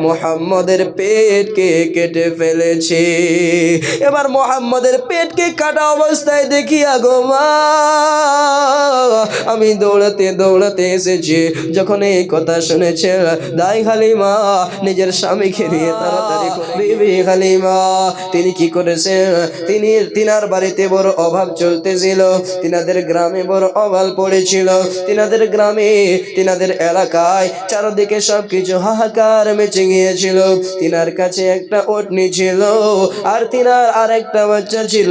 মোহাম্মদের পেটকে কেটে ফেলেছে। এবার মোহাম্মদের পেটকে কাটা অবস্থায় দেখি, আগো মা, আমি দৌড়াতে দৌড়াতে এসেছি। যখন এই কথা শুনেছে, দাই হালিমা, নিজের স্বামীকে নিয়ে তাড়াতাড়ি বিবি হালিমা, তিনি কি করেছেন? তিনি তিনার বাড়িতে বড় অভাব চলতেছিল। তিনাদের গ্রামে বড় অভাব পড়েছিল। তিনাদের গ্রামে, তিনাদের এলাকায় চারদিকে সবকিছু হাহাকার মেচে গিয়েছিল তিনার কাছে একটা ওটনি ছিল, আর তিনার আর একটা বাচ্চা ছিল,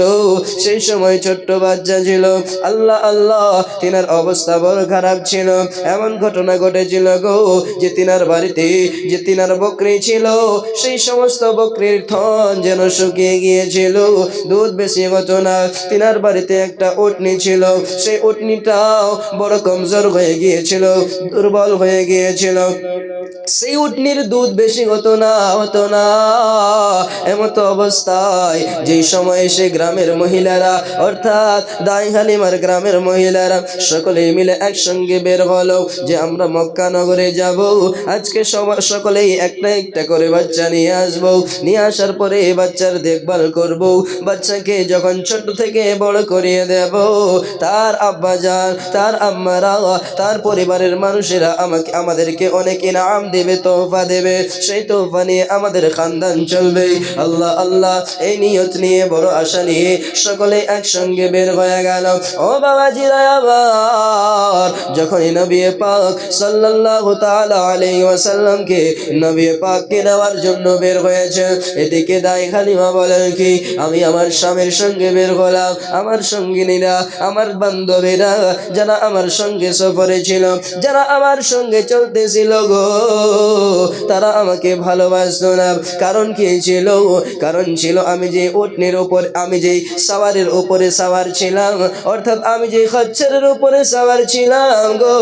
সেই সময় ছোট্ট বাচ্চা ছিল। আল্লাহ আল্লাহ, তিনার অবস্থা বড় খারাপ ছিল। এমন ঘটনা ঘটেছিল গো, যে তিনার বাড়িতে যে তিনার বকরি ছিল, সেই সমস্ত বকরির থন যেন শুকিয়ে গিয়েছিল। দুধ বেশি হতো না, তিনার বাড়িতে একটা উটনি ছিল। সেই উটনিটাও বড় কমজোর হয়ে গিয়েছিল, দুর্বল হয়ে গিয়েছিল। সেই উটনির দুধ বেশি হতো না হতো না। এমতো অবস্থায় যেই সময় সে গ্রামের মহিলারা, অর্থাৎ দাই হালিমার গ্রামের মহিলারা সকলেই মিলে একসঙ্গে বের হলো যে আমরা মক্কা নগরে যাব। আজকে সবার সকলেই একটা একটা করে বাচ্চা নিয়ে আসব। নিয়ে আসার পরে বাচ্চার দেখভাল করব। বাচ্চাকে যখন ছোট থেকে বড় করিয়ে দেব, তার আব্বা যান, তার আম্মারা, তার পরিবারের মানুষেরা আমাকে, আমাদেরকে অনেক ইনাম দেবে তোফা দেবে, সেই তোফা নিয়ে আমাদের খানদান চলবে। আল্লাহ আল্লাহ, এই নিয়ত নিয়ে, বড় আশা নিয়ে সকলে একসঙ্গে বের হয়ে গেল। ও বাবাজিরা আবার যখন নবী পাক সাল্লাল্লাহু তাআলা আলাইহি ওয়াসাল্লামকে নবী পাককে নেওয়ার জন্য বের হয়েছে এদিকে দাই খালিমা বলেন কি, আমি আমার স্বামীর সঙ্গে বের হলাম, আমার সঙ্গিনীরা, আমার বান্ধবীরা, যারা আমার সঙ্গে সফরে ছিল, যারা আমার সঙ্গে চলতেছিল গো। তারা আমাকে ভালোবাসতো না। কারণ কি ছিল? কারণ ছিল আমি যে উটনির উপর, আমি যে সাওয়ারের উপরে সাওয়ার ছিলাম। অর্থাৎ আমি যে খচ্চরের উপরে সাওয়ার ছিলাম গো।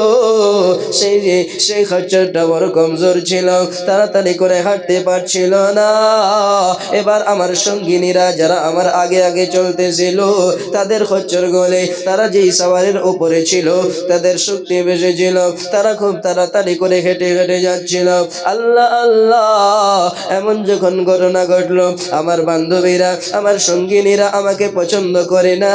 সেই যে, সেই খচ্চরটা বড় কমজোর ছিল। তাড়াতাড়ি করে হাঁটতে পারছিল না। এবার আমার সঙ্গিনীরা যারা আমার আগে আগে চলতেছিল, তাদের খচ্চর গলে তারা যেই সাওয়ারের উপরে ছিল, তাদের শক্তি বেশি ছিল তারা খুব তাড়াতাড়ি করে হেঁটে হেঁটে যাচ্ছিল। আল্লাহ আল্লাহ, এমন যখন ঘটনা ঘটলো, আমার বান্ধবীরা, আমার সঙ্গিনীরা আমাকে পছন্দ করে না।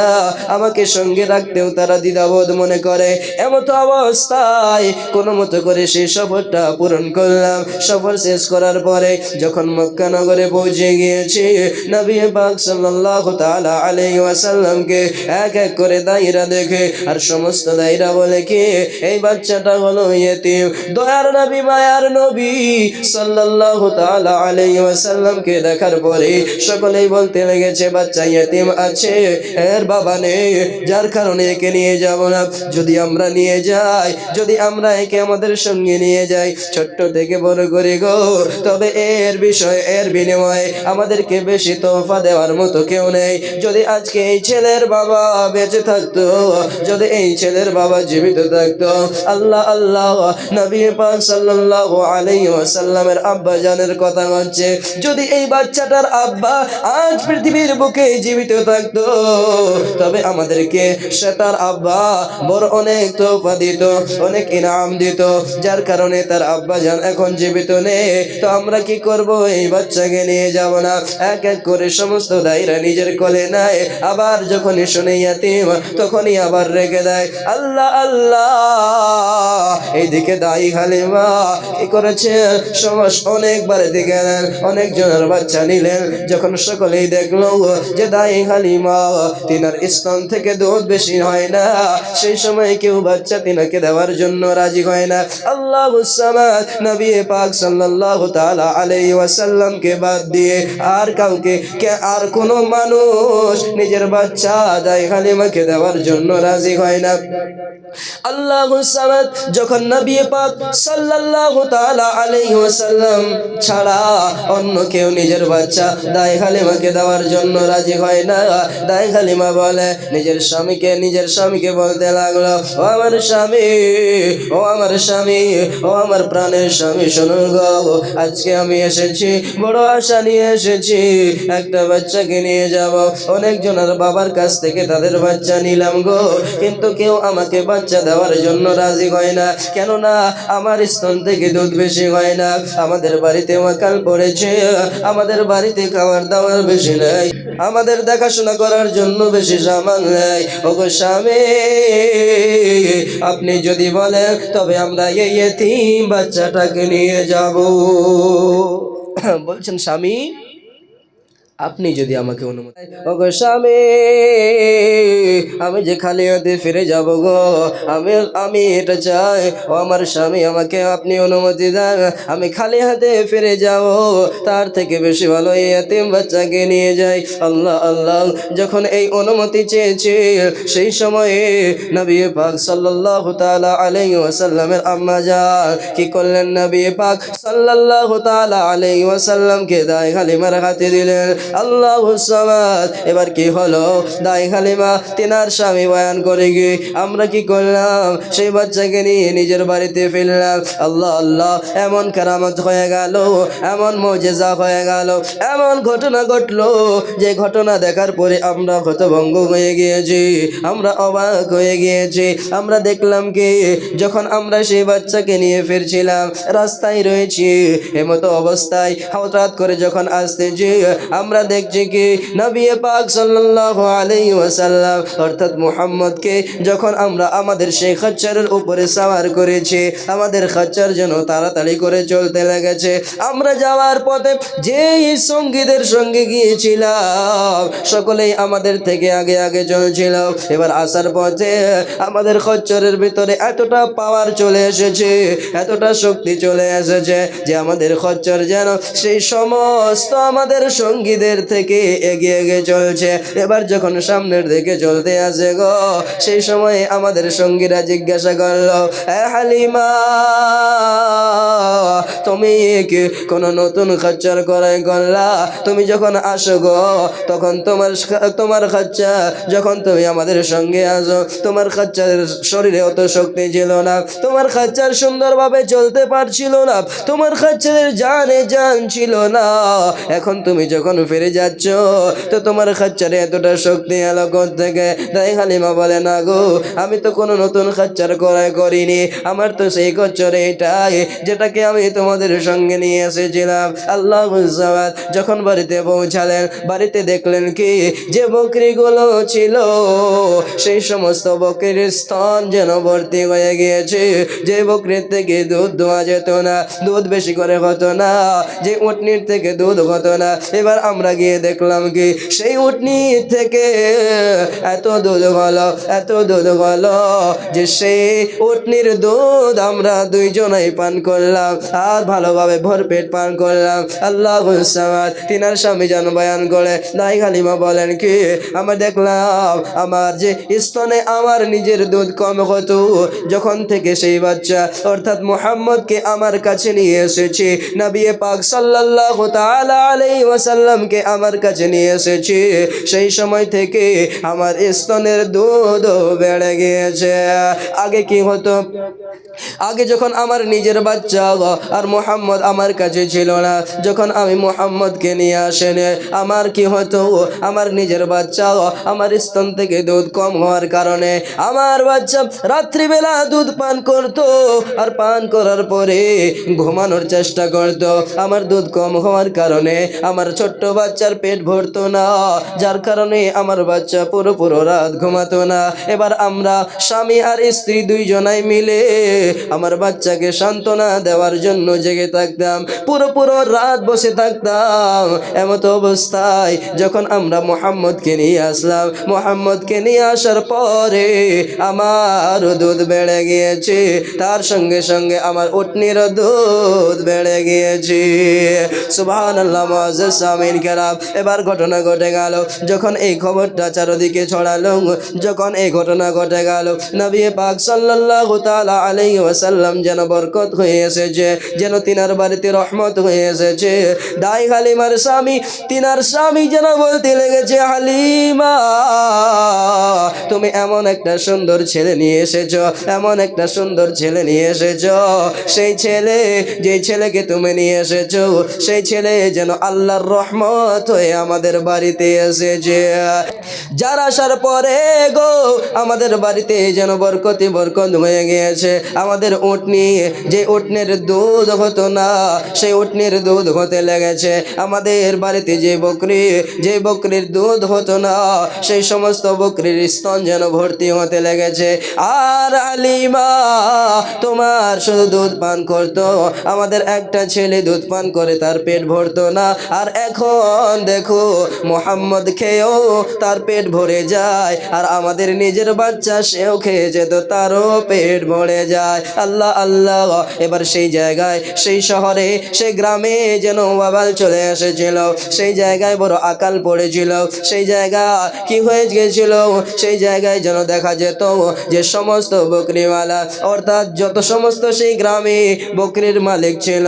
আমাকে সঙ্গে রাখতেও তারা দ্বিধাবোধ মনে করে। এমত অবস্থায় কোনো মতো করে সেই সফরটা পূরণ করলাম। সফর শেষ করার পরে যখন মক্কানগরে পৌঁছে গিয়েছি, নবী পাক সাল্লাল্লাহু তাআলা আলাইহি ওয়াসাল্লামকে এক এক করে দাইরা দেখে, আর সমস্ত দাইরা বলে কি, এই বাচ্চাটা হলো ইয়েতিম। দয়ার নবী মায়ার নবী সাল্লাল্লাহু তাআলা আলাইহি ওয়াসাল্লামকে দেখার পরে সকলেই বলতে লেগেছে, বাচ্চা ইয়েতিম আছে, এর বাবা নেই, যার কারণে একে নিয়ে যাব না। যদি আমরা নিয়ে যাই, যদি আমরা একে আমাদের সঙ্গে নিয়ে যাই, ছোট্ট থেকে বড় করে গো। তবে এর বিষয়, এর বিনিময়ে আমাদেরকে বেশি তোফা দেওয়ার মতো কেউ নেই। যদি আজকে এই ছেলের বাবা বেঁচে থাকতো, যদি এই ছেলের বাবা জীবিত থাকতো, আল্লাহ আল্লাহ, নবী পাক সাল্লাল্লাহু আলাইহি ওয়াসাল্লামের আব্বা জানের কথা হচ্ছে যদি এই বাচ্চাটার আব্বা আজ পৃথিবীর বুকে জীবিত থাকতো, তবে আমাদেরকে সে আব্বা বড় অনেক তোফা দিত, অনেক ইনাম দিত। যার কারণে তার আব্বা জান এখন জীবিত নেই। তো আমরা কি করব? এই বাচ্চাকে নিয়ে যাব না। এক এক করে সমস্ত দায়রা নিজের কোলে নেয়। আবার যখনই শুনে ইয়াতিম, তখনই আবার রেখে দেয়। আল্লাহ আল্লাহ, এইদিকে দায়ী হালিমা কি করেছে? সমাজ অনেকবার দিকে গেলেন অনেক জনের বাচ্চা নিলেন। যখন সকলেই দেখল যে দায়ী হালিমা, তিনার স্তন থেকে দুধ বেশি হয় না। সেই সময় কেউ বাচ্চা তিনাকে দেওয়ার জন্য রাজি হয় না। আল্লাহ নবী পাক সাল্লাল্লাহু তাআলা আলাইহি ওয়াসাল্লামকে বাদ দিয়ে আর কাউকে, কে আর কোনো মানুষ নিজের বাচ্চা দাই হালিমাকে দেওয়ার জন্য রাজি হয় না। আল্লাহ যখন নবী পাক সাল্লাল্লাহু তাআলা আলাইহি ওয়াসাল্লাম ছাড়া অন্য কেউ নিজের বাচ্চা দাই হালিমাকে দেওয়ার জন্য রাজি হয় না। দাই হালিমা বলে, নিজের স্বামীকে নিজের স্বামীকে বলতে লাগল, ও আমার স্বামী, ও আমার স্বামী, ও আমার প্রাণের স্বামী শুনুন গো, আজকে আমি এসেছি, বড় আশা নিয়ে এসেছি, একটা বাচ্চাকে নিয়ে যাব। অনেক জনের বাবার কাছ থেকে তাদের বাচ্চা নিলাম গো, কিন্তু কেউ আমাকে বাচ্চা দেওয়ার জন্য রাজি হয় না। কেননা, আমার স্তন থেকে দুধ বেশি হয় না। আমাদের বাড়িতে মাকাল পড়েছে। আমাদের বাড়িতে খাবার দাবার বেশি নেই। আমাদের দেখাশোনা করার জন্য বেশি সামান নেই। ওগো স্বামী, আপনি যদি বলেন, তবে আমরা এই এতিম বাচ্চাটাকে নিয়ে যাব। বলছেন, স্বামী আপনি যদি আমাকে অনুমতি ওগো স্বামী, আমি যে খালি হাতে ফিরে যাব গো, আমি আমি এটা চাই। ও আমার স্বামী, আমাকে আপনি অনুমতি দেন, আমি খালি হাতে ফিরে যাব। তার থেকে বেশি ভালো এই এতিম বাচ্চাকে নিয়ে যাই। আল্লাহ আল্লাহ, যখন এই অনুমতি চেয়েছে, সেই সময়ে নবী পাক সাল্লাল্লাহু তাআলা আলাইহি ওয়াসাল্লামের আম্মা যান কি করলেন? নবী পাক সাল্লাল্লাহু তাআলা আলাইহি ওয়াসাল্লামকে দায় হালিমার হাতে দিলেন। আল্লাহ এবার কি হলো? দাই হালিমা, তিনার স্বামী বয়ান করে গিয়ে আমরা কি করলাম? সেই বাচ্চাকে নিয়ে নিজের বাড়িতে ফিরলাম। আল্লাহ আল্লাহ, এমন কারামত হয়ে গেল, এমন মজেজা হয়ে গেল, এমন ঘটনা ঘটলো, যে ঘটনা দেখার পরে আমরা হতভঙ্গ হয়ে গিয়েছি, আমরা অবাক হয়ে গিয়েছি। আমরা দেখলাম কি, যখন আমরা সেই বাচ্চাকে নিয়ে ফিরছিলাম, রাস্তায় রয়েছি, এমতো অবস্থায় হঠাৎ করে যখন আসতেছি, আমরা দেখছি কি নবী পাক সাল্লাল্লাহু আলাইহি ওয়াসাল্লাম, অর্থাৎ মুহাম্মদকে যখন আমরা আমাদের সেই খচ্চরের উপরে সাওয়ার করেছি, আমাদের খচ্চর যেন তাড়াতাড়ি করে চলতে লেগেছে, আমরা যাওয়ার পথে যেই সঙ্গীদের সঙ্গে গিয়েছিলাম, সকলেই আমাদের থেকে আগে আগে চলছিল। এবার আসার পথে আমাদের খচ্চরের ভিতরে এতটা পাওয়ার চলে এসেছে, এতটা শক্তি চলে এসেছে যে আমাদের খচ্চর যেন সেই সমস্ত আমাদের সঙ্গীদের থেকে এগিয়ে এগিয়ে চলছে। এবার যখন সামনের দিকে চলতে আসে গো, সেই সময় আমাদের সঙ্গীরা জিজ্ঞাসা করল, "এ হালিমা, তুমি কি কোন নতুন খরচার করাই করলা? তুমি যখন আসো গো, তখন তোমার তোমার খরচা যখন তুমি আমাদের সঙ্গে আসো, তোমার খচ্চার শরীরে অত শক্তি ছিল না। তোমার খরচার সুন্দরভাবে চলতে পারছিল না। তোমার খরচার জানে জান ছিল না। এখন তুমি যখন ফিরে যাচ্ছ? তো তোমার খচ্চারে এতটা শক্তি এলো থেকে তাই হালিমা বলে, না গো, আমি তো কোনো নতুন খচ্চার করাই করিনি। আমার তো সেই খচ্চর এটাই, যেটাকে আমি তোমাদের সঙ্গে নিয়ে এসেছিলাম। আল্লাহ যখন বাড়িতে পৌঁছালেন, বাড়িতে দেখলেন কি? যে বকরিগুলো ছিল, সেই সমস্ত বকরির স্তন যেন ভর্তি হয়ে গিয়েছে। যে বকরির থেকে দুধ ধোয়া যেত না, দুধ বেশি করে হতো না, যে উটনির থেকে দুধ হতো না। এবার আমরা গিয়ে দেখলাম কি সেই উটনি থেকে এত দুধ হলো এত দুধ হলো যে সেই উটনির দুধ আমরা দুইজনাই পান করলাম আর ভালোভাবে ভরপেট পান করলাম। আল্লাহ তিনার স্বামী যেন বয়ান করে দাই হালিমা, বলেন কি আমরা দেখলাম আমার যে স্তনে আমার নিজের দুধ কম হতো, যখন থেকে সেই বাচ্চা, অর্থাৎ মোহাম্মদকে আমার কাছে নিয়ে এসেছি, নবী পাক সাল্লাল্লাহু তাআলা আলাইহি ওয়াসাল্লামকে আমার কাছে নিয়ে এসেছি? সেই সময় থেকে আমার স্তনের দুধ বেড়ে গিয়েছে। আগে কি হতো? আগে যখন আমার নিজের বাচ্চা আর মোহাম্মদ আমার কাছে ছিল না, যখন আমি মোহাম্মদকে নিয়ে আসেন, আমার কি হতো? আমার নিজের বাচ্চা আমার স্তন থেকে দুধ কম হওয়ার কারণে আমার বাচ্চা রাত্রিবেলা দুধ পান করতো, আর পান করার পরে ঘুমানোর চেষ্টা করতো। আমার দুধ কম হওয়ার কারণে আমার ছোট্ট বাচ্চার পেট ভরতো না। যার কারণে আমার বাচ্চা পুরো পুরো রাত ঘুমাতো না। এবার আমরা স্বামী আর স্ত্রী দুইজনাই মিলে আমার বাচ্চাকে সান্ত্বনা দেওয়ার জন্য জেগে থাকতাম। পুরো পুরো রাত বসে থাকতাম। এমত অবস্থায় যখন আমরা মোহাম্মদকে নিয়ে আসলাম। মোহাম্মদকে নিয়ে আসার পরে আমার দুধ বেড়ে গিয়েছে। তার সঙ্গে সঙ্গে আমার উটনির দুধ বেড়ে গিয়েছে। সুবহান আল্লাহ সামিন কেরাম এবার ঘটনা ঘটে গেল। যখন এই খবরটা চারদিকে ছড়ালো, যখন এই ঘটনা ঘটে গেল, নবী পাক সাল্লাল্লাহু তাআলা আলাইহি ওয়াসাল্লাম যেন বরকত হয়ে এসেছে, যেন তিনার বাড়িতে রহমত হয়ে এসেছে। দাই হালিমার স্বামী, তিনার স্বামী যেন বলতে লেগেছে, হালিমা, তুমি এমন একটা সুন্দর ছেলে নিয়ে এসেছ, এমন একটা সুন্দর ছেলে নিয়ে এসেছ। সেই ছেলে, যে ছেলেকে তুমি নিয়ে এসেছ, সেই ছেলে যেন আল্লাহর রহমত রহমত আমাদের বাড়িতে এসেছে। যারা আসার পরে গো, আমাদের বাড়িতে যেন বরকতি বরকত হয়ে গিয়েছে। আমাদের উটনি যে উটনের দুধ হতো না, সেই উটনির দুধ হতে লেগেছে। আমাদের বাড়িতে যে বকরি, যে বকরির দুধ হতো না, সেই সমস্ত বকরির স্তন যেন ভর্তি হতে লেগেছে। আর আলিমা, তোমার শুধু দুধ পান করতো। আমাদের একটা ছেলে দুধ পান করে তার পেট ভরতো না। আর এখন দেখো, মোহাম্মদ খেয়েও তার পেট ভরে যায়, আর আমাদের নিজের বাচ্চা সেও খেয়ে যেত, তারও পেট ভরে যায়। আল্লাহ আল্লাহ, এবার সেই জায়গায়, সেই শহরে, সেই গ্রামে যেন বাবাল চলে এসেছিল। সেই জায়গায় বড় আকাল পড়েছিল। সেই জায়গা কি হয়ে গেছিল? সেই জায়গায় যেন দেখা যেত যে সমস্ত বকরিওয়ালা অর্থাৎ যত সমস্ত সেই গ্রামে বকরির মালিক ছিল,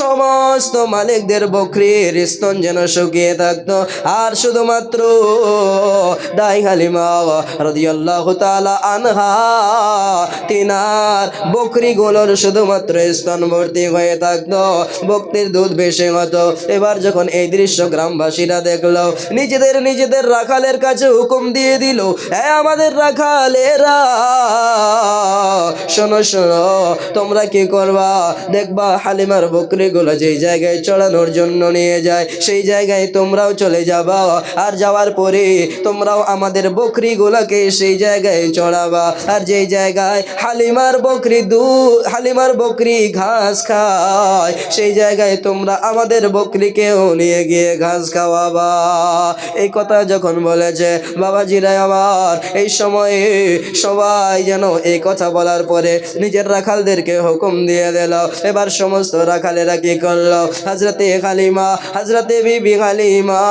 সমস্ত মালিকদের বকরির স্তন যেন শুকিয়ে থাকতো আর শুধুমাত্র দাই হালিমা রাদিয়াল্লাহু তাআলা আনহা। তিনার বকরিগুলোর শুধুমাত্র স্তন ভর্তি হয়ে থাকতো বক্তির দুধ বেশি হতো। এবার যখন এই দৃশ্য গ্রামবাসীরা দেখল, নিজেদের নিজেদের রাখালের কাছে হুকুম দিয়ে দিল হ্যাঁ আমাদের রাখালেরা, শোনো শোনো, তোমরা কি করবা? দেখবা হালিমার বকরিগুলো যেই জায়গায় চড়ানোর জন্য নিয়ে যায়, সেই জায়গায় তোমরাও চলে যাবা আর যাওয়ার পরে তোমরাও আমাদের বকরিগুলোকে সেই জায়গায় চড়াবা। আর যেই জায়গায় হালিমার বকরি দু, হালিমার বকরি ঘাস খায়, সেই জায়গায় তোমরা আমাদের বকরিকেও নিয়ে গিয়ে ঘাস খাওয়াবা। এই কথা যখন বলেছে বাবাজিরা আমার, এই সময়ে সবাই যেন এই কথা বলার পরে নিজের রাখালদেরকে হুকুম দিয়ে দিল। এবার সমস্ত রাখালেরা কি করল? হাজরতে খালিমা হাজরতে বিবি হালিমা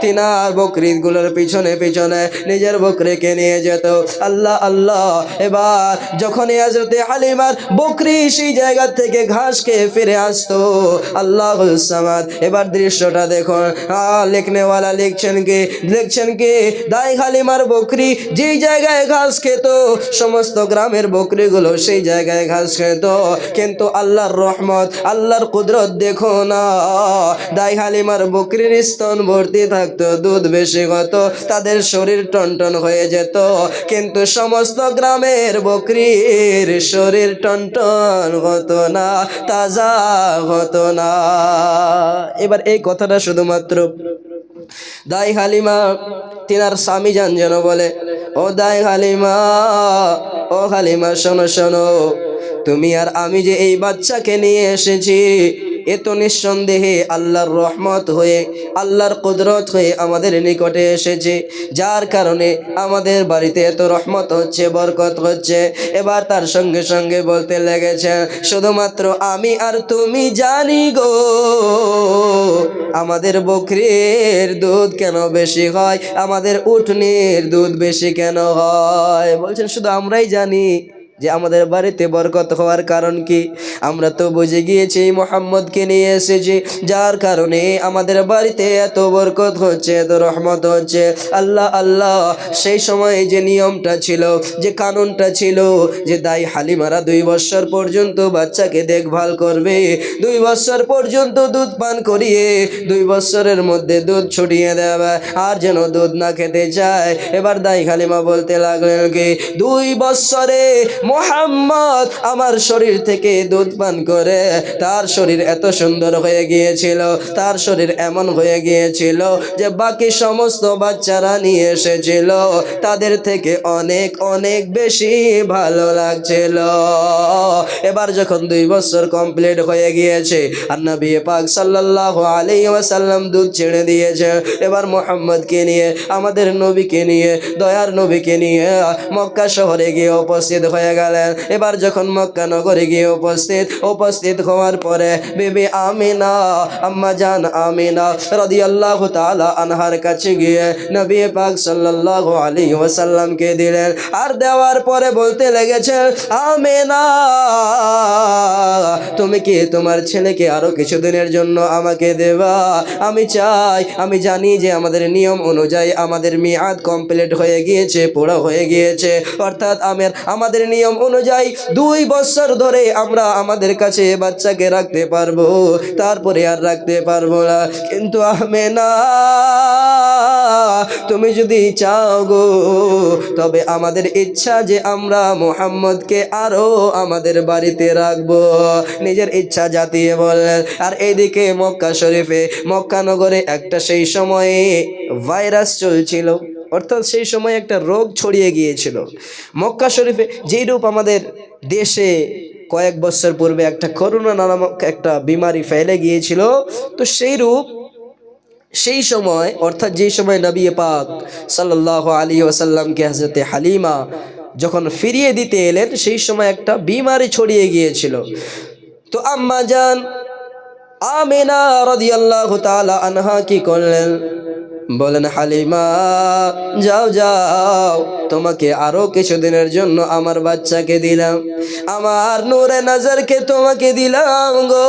তিনার বকরিদগুলোর পিছনে পিছনে নিজের বকরিকে নিয়ে যেত। আল্লাহ আল্লাহ, এবার যখনই হাজরতে হালিমার বকরি সেই জায়গা থেকে ঘাস খেয়ে ফিরে আসতো। আল্লাহ সামাদ, এবার দৃশ্যটা দেখুন। লিখনেওয়ালা লিখছেন কি? লিখছেন কি? হালিমার বকরি যেই জায়গায় ঘাস খেত, সমস্ত গ্রামের বকরিগুলো সেই জায়গায় ঘাস খেত। কিন্তু আল্লাহর রহমত, আল্লাহর কুদরত দেখো না। দাই হালিমার বকরির স্তন ভর্তি থাকতো, দুধ বেশি হতো, তাদের শরীর টনটন হয়ে যেত। কিন্তু সমস্ত গ্রামের বকরির শরীর টনটন হতো না, তাজা হতো না। এবার এই কথাটা শুধুমাত্র দাই হালিমা, তিনার স্বামী যান যেন বলে, ও দাই হালিমা, ও হালিমা, শোনো শোনো, তুমি আর আমি যে এই বাচ্চাকে নিয়ে এসেছি এ তো নিঃসন্দেহে আল্লাহর রহমত হয়ে, আল্লাহর কুদরত হয়ে আমাদের নিকটে এসেছে, যার কারণে আমাদের বাড়িতে এত রহমত হচ্ছে, বরকত হচ্ছে। এবার তার সঙ্গে সঙ্গে বলতে লেগেছে, শুধুমাত্র আমি আর তুমি জানি গো, আমাদের বকরির দুধ কেন বেশি হয়? আমাদের উঠনির দুধ বেশি কেন হয়? বলছেন, শুধু আমরাই জানি। যে আমাদের বাড়িতে বরকত হওয়ার কারণ কি? আমরা তো বুঝে গিয়েছি মোহাম্মদকে নিয়ে এসেছি, যার কারণে আমাদের বাড়িতে এত বরকত হচ্ছে, এত রহমত হচ্ছে। আল্লাহ আল্লাহ, সেই সময় যে নিয়মটা ছিল, যে কানুনটা ছিল, যে দাই হালিমারা দুই বছর পর্যন্ত বাচ্চাকে দেখভাল করবে, দুই বছর পর্যন্ত দুধ পান করিয়ে, দুই বছরের মধ্যে দুধ ছড়িয়ে দেবে, আর যেন দুধ না খেতে চায়। এবার দাই হালিমা বলতে লাগলেন কি, দুই বছরে মোহাম্মদ আমার শরীর থেকে দুধ পান করে। তার শরীর এত সুন্দর হয়ে গিয়েছিল, তার শরীর এমন হয়ে গিয়েছিল যে বাকি সমস্ত বাচ্চারা নিয়ে এসেছিল। তাদের থেকে অনেক অনেক বেশি ভালো লাগছিল। এবার যখন দুই বছর কমপ্লিট হয়ে গিয়েছে, আর নবী পাক সাল্লাল্লাহু আলাইহি ওয়াসাল্লাম দুধ ছেড়ে দিয়েছে। এবার মোহাম্মদকে নিয়ে, আমাদের নবীকে নিয়ে, দয়ার নবীকে নিয়ে মক্কা শহরে গিয়ে উপস্থিত হয়ে গেলেন। এবার যখন মক্কা নগরে গিয়ে উপস্থিত উপস্থিত হওয়ার পরে, বিবি আমিনা, আম্মা জান আমিনা রাদিয়াল্লাহু তাআলা আনহার কাছে গিয়ে নবী পাক সাল্লাল্লাহু আলাইহি ওয়াসাল্লামকে দিলেন। আর দেওয়ার পরে বলতে লেগেছে আমিনা, তুমি কি তোমার ছেলেকে আরও কিছুদিনের জন্য আমাকে দেবা? আমি চাই, আমি জানি যে আমাদের নিয়ম অনুযায়ী আমাদের মেয়াদ কমপ্লিট হয়ে গিয়েছে, পুরো হয়ে গিয়েছে। অর্থাৎ আমার, আমাদের নিয়ম নিয়ম অনুযায়ী দুই বছর ধরে আমরা আমাদের কাছে বাচ্চাকে রাখতে পারব, তারপরে আর রাখতে পারব না। কিন্তু আহমেনা তুমি যদি চাও গো, তবে আমাদের ইচ্ছা যে আমরা মোহাম্মদকে আরও আমাদের বাড়িতে রাখব। নিজের ইচ্ছা জাতিয়ে বললেন আর এইদিকে মক্কা শরীফে, মক্কা নগরে একটা সেই সময়ে ভাইরাস চলছিল। অর্থাৎ সেই সময় একটা রোগ ছড়িয়ে গিয়েছিল। মক্কা শরীফে যেই রূপ আমাদের দেশে কয়েক বছর পূর্বে একটা করোনা নামক একটা বিমারি ফেলে গিয়েছিল, তো সেই রূপ সেই সময়, অর্থাৎ যেই সময় নবী পাক সাল্লাহ আলী ওসাল্লামকে হাজরতে হালিমা যখন ফিরিয়ে দিতে এলেন, সেই সময় একটা বিমারি ছড়িয়ে গিয়েছিল। তো আম্মা যান আমেনা রদি আল্লাহ আনহা কি করলেন? বলেন, হালিমা, যাও যাও, তোমাকে আরও কিছুদিনের জন্য আমার বাচ্চাকে দিলাম। আমার নূরে নজরকে তোমাকে দিলাম গো।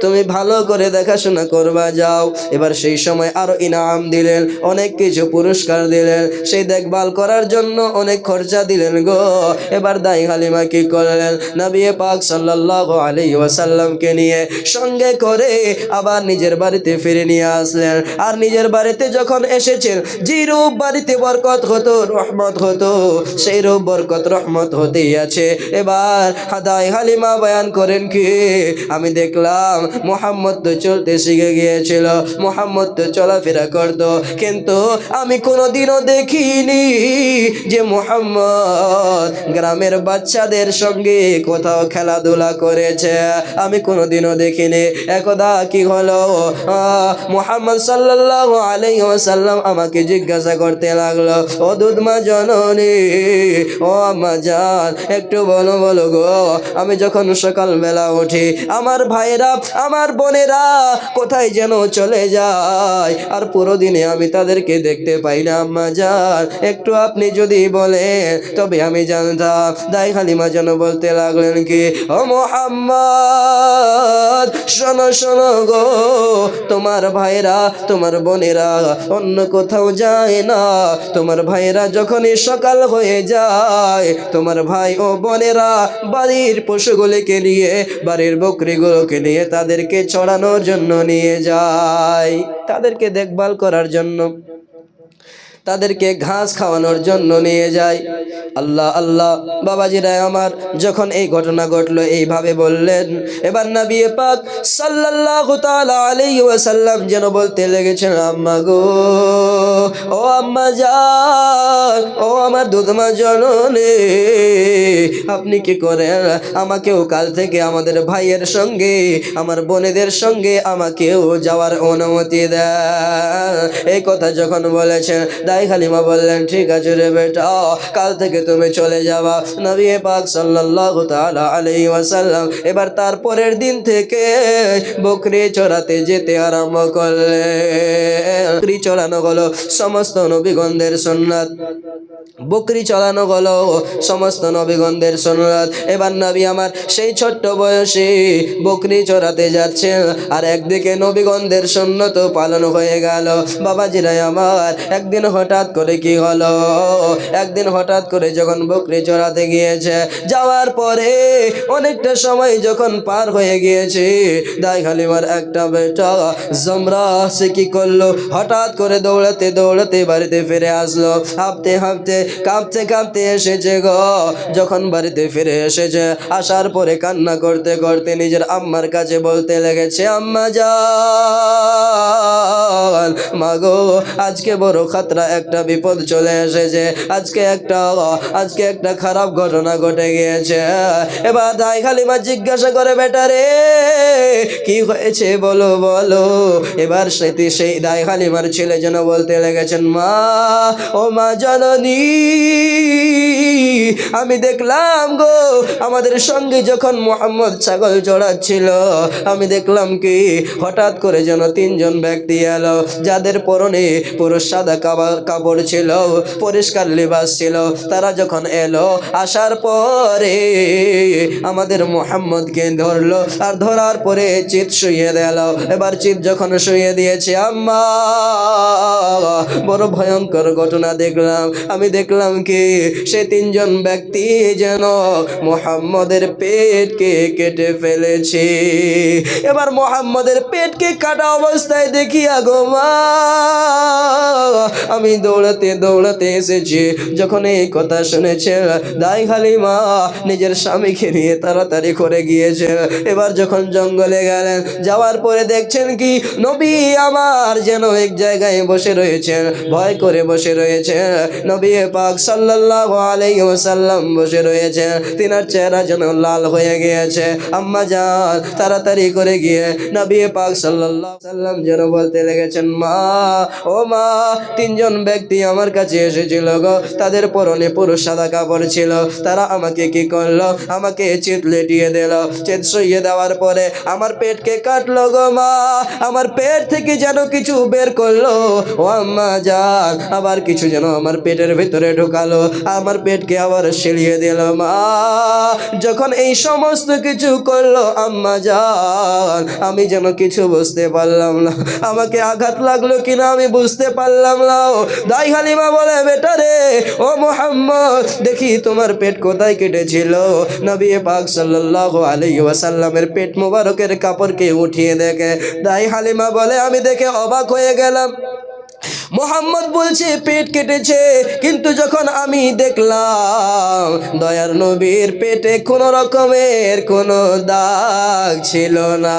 তুমি ভালো করে দেখাশোনা করবা, যাও। এবার সেই সময় আরও ইনাম দিলেন, অনেক কিছু পুরস্কার দিলেন। সেই দেখভাল করার জন্য অনেক খরচা দিলেন গো। এবার দাই হালিমা কি করলেন? নবিয়ে পাক সাল্লাল্লাহু আলাইহি ওয়াসাল্লামকে নিয়ে সঙ্গে করে আবার নিজের বাড়িতে ফিরে নিয়ে আসলেন। আর নিজের বাড়িতে যখন এসেছেন যে রূপ বাড়িতে বরকত হতো, রহমত হতো সেই রূপ বরকত, রহমত হতেই আছে। এবার হাদাই হালিমা বয়ান করেন কি, আমি দেখলাম মোহাম্মদ তো চলতে শিখে গিয়েছিল, মোহাম্মদ তো চলাফেরা করত, কিন্তু আমি কোনোদিনও দেখিনি যে মোহাম্মদ গ্রামের বাচ্চাদের সঙ্গে কোথাও খেলাধুলা করেছে। আমি কোনোদিনও দেখিনি। একদা কি হলো? মোহাম্মদ সাল্লাহ আলাই সাল্লাম আমাকে জিজ্ঞাসা করতে লাগল, ও দুধমা জননী, ও আম্মা জান, একটু বলো বলো গো। আমি যখন সকালবেলা উঠি, আমার ভাইরা আমার বোনেরা কোথায় যেন চলে যায়। আর পুরো দিনে আমি তাদেরকে দেখতে পাই না, আম্মা জান। একটু আপনি যদি বলেন, তবে আমি জানতাম দাই হালিমা যেন বলতে লাগলেন কি, ও মোহাম্মদ, শোনো শোনো গো, তোমার ভাইরা তোমার বোনেরা অন্য কোথাও যায় না। তোমার ভাইরা যখনই সকাল হয়ে যায়, তোমার ভাই ও বোনেরা বাড়ির পশুগুলিকে নিয়ে, বাড়ির বকরিগুলোকে নিয়ে তাদেরকে চড়ানোর জন্য নিয়ে যায়। তাদেরকে দেখভাল করার জন্য, তাদেরকে ঘাস খাওয়ানোর জন্য নিয়ে যায়। আল্লাহ আল্লাহ, বাবাজিরা আমার, যখন এই ঘটনা ঘটলো, এইভাবে বললেন, এবার নবী পাক তাআলা আলাইহি ওয়াসাল্লাম যেন বলতে লেগেছেন, আম্মা গো, ও আম্মা জান, ও আমার দুধমা জননী, আপনি কি করেন? আমাকেও কাল থেকে আমাদের ভাইয়ের সঙ্গে, আমার বোনেদের সঙ্গে আমাকেও যাওয়ার অনুমতি দেন। এই কথা যখন বলেছেন দাই খালিমা বললেন, ঠিক আছে রে বেটা, কাল থেকে তুমি চলে যাওয়া নবী পাক সাল্লাল্লাহু তাআলা আলাইহি ওয়াসাল্লাম এবার তারপরের দিন থেকে বকরি চড়াতে যেতে আরম্ভ করলে বকরি চড়ানো হলো সমস্ত নবীগণদের সুন্নাত। বকরি চড়ানো হলো সমস্ত নবীগণদের সুন্নাত এবার নবী আমার সেই ছোট্ট বয়সে বকরি চড়াতে যাচ্ছেন আর একদিকে নবীগণদের সুন্নত পালন হয়ে গেল। বাবাজিরাই আমার, একদিন হঠাৎ করে কি হলো? একদিন হঠাৎ করে যখন বকরি চড়াতে গিয়েছে, যাওয়ার পরে অনেকটা সময় যখন পার হয়ে গিয়েছে, দাই হালিমার একটা বেটা জমরা, সে কি করল? হঠাৎ করে দৌড়াতে দৌড়াতে বাড়িতে ফিরে আসলো। হাঁপতে হাঁপতে কাঁপতে কাঁপতে এসেছে গো। যখন বাড়িতে ফিরে এসেছে, আসার পরে কান্না করতে করতে নিজের আম্মার কাছে বলতে লেগেছে, আম্মা যান মাগো আজকে বড় খাতরা একটা বিপদ চলে এসেছে। আজকে একটা আজকে একটা খারাপ ঘটনা ঘটে গিয়েছে। এবার দাই খালিমা জিজ্ঞাসা করে, বেটা রে, কি হয়েছে বলো বলো? এবার সেটি সেই দাই হালিমার ছেলে যেন বলতে লেগেছেন, মা, ও মা জননী আমি দেখলাম গো, আমাদের সঙ্গে যখন মোহাম্মদ ছাগল চড়াচ্ছিল, আমি দেখলাম কি, হঠাৎ করে যেন তিনজন ব্যক্তি এলো, যাদের পরনে পুরো সাদা কাপড় ছিল, পরিষ্কার লিবাস ছিল। তারা যখন এলো, আসার পরে আমাদের মোহাম্মদকে ধরলো আর ধরার পরে চিত শুয়ে দিল। এবার চিত যখন শুয়ে দিয়েছে, আম্মা, বড় ভয়ঙ্কর ঘটনা দেখলাম। আমি দেখলাম কি সে তিনজন ব্যক্তি যেন মোহাম্মদের পেটকে কেটে ফেলেছে। এবার মোহাম্মদের পেটকে কাটা অবস্থায় দেখিয়া গো মা, আমি দৌড়াতে দৌড়াতে এসেছি। যখন এই কথা শুনেছে, দাই হালিমা, নিজের স্বামীকে নিয়ে তাড়াতাড়ি করে গিয়েছে। এবার যখন জঙ্গলে গেলেন, যাওয়ার পরে দেখছেন কি, নবী আমার যেন এক জায়গায় বসে রয়েছেন, ভয় করে বসে রয়েছে নবী পাক সাল্লাল্লাহু আলাইহি ওয়াসাল্লাম বসে রয়েছে। তিনার চেহারা যেন লাল হয়ে গিয়েছে। আম্মা যান তাড়াতাড়ি করে গিয়ে নবী পাক সাল্লাল্লাহু সাল্লাম যেন বলতে লেগেছেন, মা, ও মা, তিনজন ব্যক্তি আমার কাছে এসেছিল গো। তাদের পরনে পুরো সাদা কাপড় ছিল। তারা আমাকে কি করল? আমাকে চিত লেটিয়ে দিল। চিত শুইয়ে দেওয়ার পরে আমার পেটকে কাটলো গো, মা। আমার পেট থেকে যেন কিছু বের করল। ও আম্মা যান আবার কিছু যেন আমার পেটের ভিতরে ঢুকালো, আমার পেটকে আবার সেলিয়ে দিল, মা, যখন এই সমস্ত কিছু করল, আম্মা যান আমি যেন কিছু বুঝতে পারলাম না। আমাকে আঘাত লাগল কিনা আমি বুঝতে পারলাম না। দাই হালিমা বলে, বেটা রে, ও মোহাম্মদ, দেখি তোমার পেট কোথায় কেটেছিল? নবী পাক সাল্লাল্লাহু আলাইহি ওয়াসাল্লামের পেট মোবারকের কাপড়কে উঠিয়ে দেখে, দাই হালিমা বলে, আমি দেখে অবাক হয়ে গেলাম। মোহাম্মদ বলছে, পেট কেটেছে। কিন্তু যখন আমি দেখলাম, দয়ার নবীর পেটে কোনো রকমের কোনো দাগ ছিল না।